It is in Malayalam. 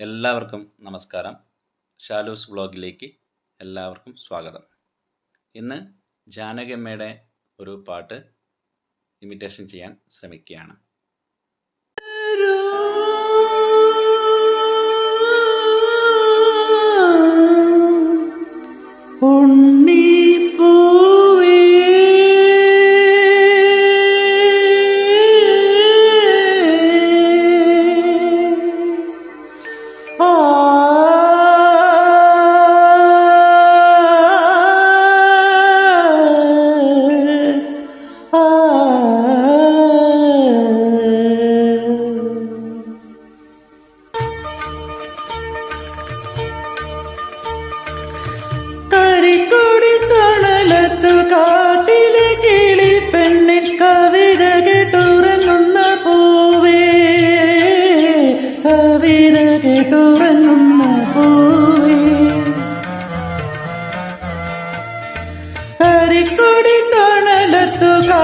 എല്ലാവർക്കും നമസ്കാരം. ഷാലൂസ് വ്ളോഗിലേക്ക് എല്ലാവർക്കും സ്വാഗതം. ഇന്ന് ജാനകിയമ്മയുടെ ഒരു പാട്ട് ഇമിറ്റേഷൻ ചെയ്യാൻ ശ്രമിക്കുകയാണ്. കവിത കേട്ടുറങ്ങുന്ന പൂവേ അരിക്കൊടി തണലത്തു കാ